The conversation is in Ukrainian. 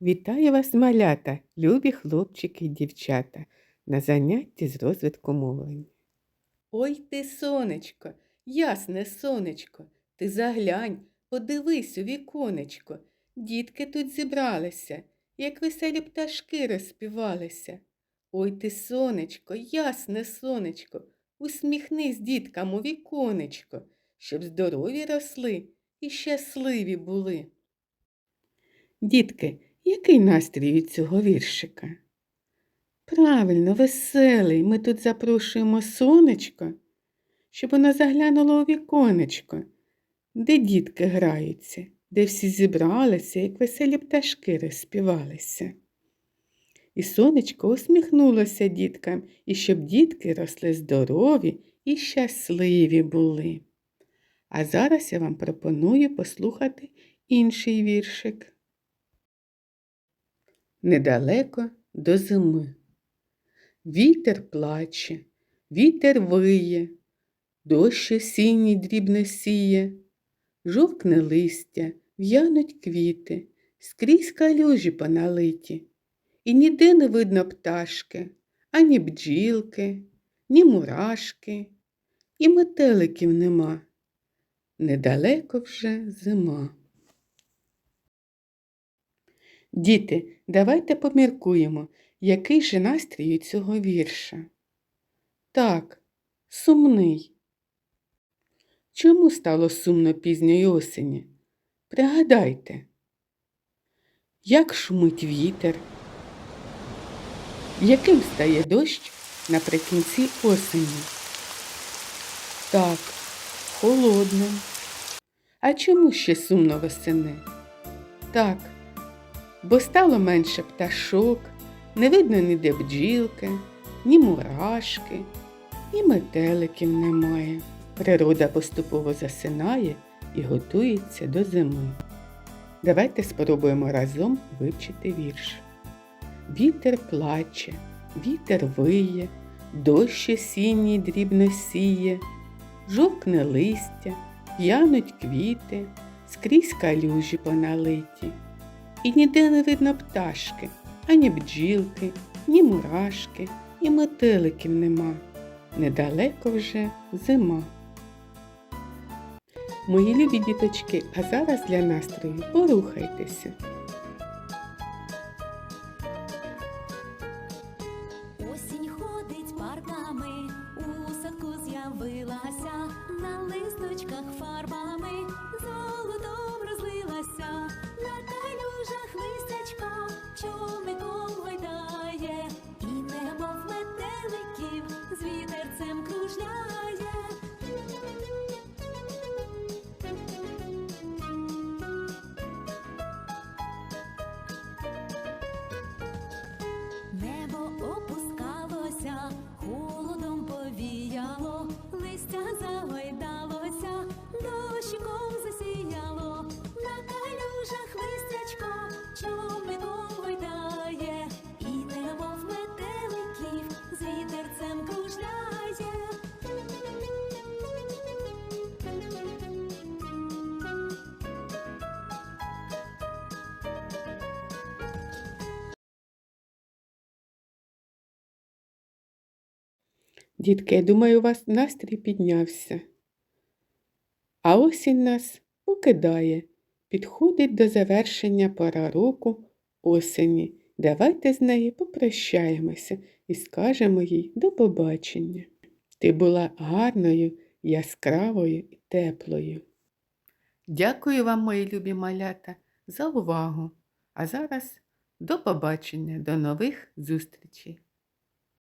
Вітаю вас, малята, любі хлопчики і дівчата, на занятті з розвитку мовлення. Ой ти, сонечко, ясне сонечко, ти заглянь, подивись у віконечко. Дітки тут зібралися, як веселі пташки розспівалися. Ой ти, сонечко, ясне сонечко, усміхнись діткам у віконечко, щоб здорові росли і щасливі були. Дітки, який настрій від цього віршика? Правильно, веселий. Ми тут запрошуємо сонечко, щоб воно заглянуло у віконечко, де дітки граються, де всі зібралися, як веселі пташки розспівалися. І сонечко усміхнулося діткам, і щоб дітки росли здорові і щасливі були. А зараз я вам пропоную послухати інший віршик. Недалеко до зими. Вітер плаче, вітер виє, дощ осінній дрібно сіє, жовкне листя, в'януть квіти, скрізь калюжі поналиті, і ніде не видно пташки, ані бджілки, ні мурашки, і метеликів нема. Недалеко вже зима. Діти, давайте поміркуємо, який же настрій у цього вірша. Так, сумний. Чому стало сумно пізньої осені? Пригадайте, як шумить вітер, яким стає дощ наприкінці осені? Так, холодним. А чому ще сумно восени? Так, бо стало менше пташок, не видно ніде бджілки, ні мурашки, і метеликів немає. Природа поступово засинає і готується до зими. Давайте спробуємо разом вивчити вірш. Вітер плаче, вітер виє, дощ осінній дрібно сіє, жовкне листя, п'януть квіти, скрізь калюжі поналиті. І ніде не видно пташки, ані бджілки, ні мурашки, і метеликів нема. Недалеко вже зима. Мої любі діточки, а зараз для настрою порухайтеся. Осінь ходить парками, у садку з'явилася, на листочках фарбами, листя загойдалося, дощиком Дітки, я думаю, у вас настрій піднявся. А осінь нас покидає, підходить до завершення пора року осені. Давайте з нею попрощаємося і скажемо їй до побачення. Ти була гарною, яскравою і теплою. Дякую вам, мої любі малята, за увагу. А зараз до побачення, до нових зустрічей!